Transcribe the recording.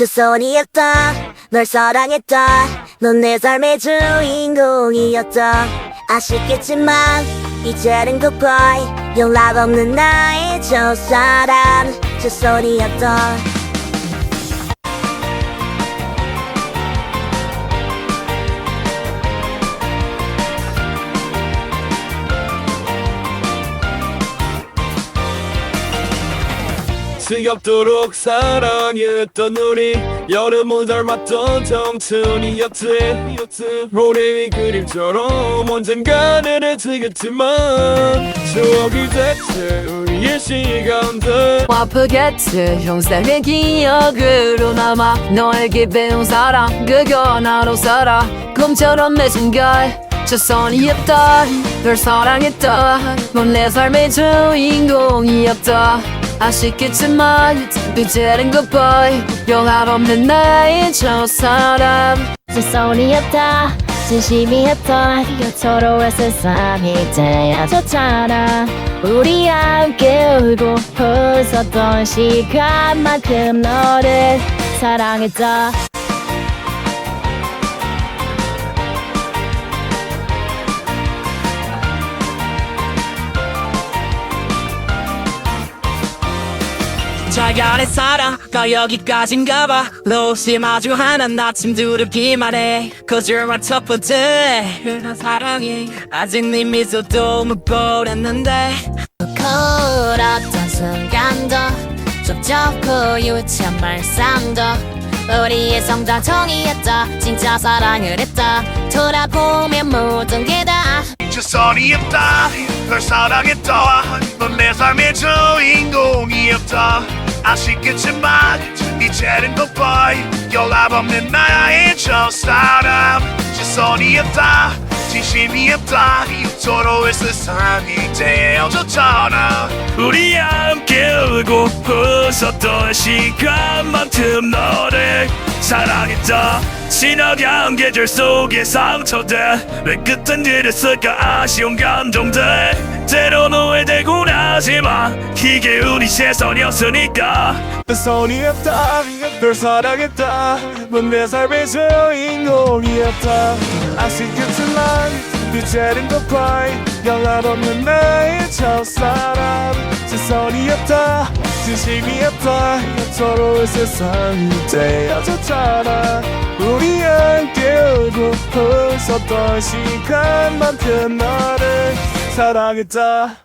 최선이었다. 널 사랑했다. 넌 내 삶의 주인공이었다. 아쉽겠지만 이제는 goodbye. 연락 없는 나의 첫사랑. 최선이었다 지겹도록 사랑했던 우리 여름을 닮았던 청춘이었지. 우리 그림처럼 언젠가는 해지겠지만 추억이 됐지 우리의 시간들. 아프겠지 형생의 기억으로 남아 너에게 배운 사랑 그건 나로 살아. 꿈처럼 맺은 걸 최선이었다. 널 사랑했다. 넌 내 삶의 주인공이었다 아쉽겠지만 이제는 goodbye 영할 없는 나의 첫사람. 최선이었다. 진심이었던 서로의 세상이 되어졌잖아. 우리 함께 울고 웃었던 시간만큼 너를 사랑했다 자간의 사랑가 여기까진가 봐. 로시 마주하는 아침 두렵기 말해. Cause you're my top of day 그런 사랑이 아직 네 미소도 못 보냈는데. 걸었던 순간도 좁적고 유치한 말싸움도 우리의 성장통이었다. 진짜 사랑을 했다. 돌아보면 모든 게다 최선이었다. 널 사랑했다. 넌 내 삶의 주인공이었다 아쉽겠지만 이제는 goodbye 연락 없는 나의 첫사람 최선이었다 진심이었다. 서로의 세상이 되어줬잖아. 우리 함께 울고 웃었던 시간만큼 너를 사랑했다. 지나게 한 계절 속의 상처들 왜 끝은 이랬을까 아쉬운 감정들 때론 후회되곤 하지만 이게 우리 최선이었으니까. 최선이었다. 널 사랑했다. 넌내 삶의 주인공이었다. 아쉽겠지만 이제는 goodbye 연락 없는 나의 첫사람 최선이었다. 진심이었다. 서로의 세상이 되어줬잖아. 우리 함께 울고 웃었던 시간만큼 너를 사랑했다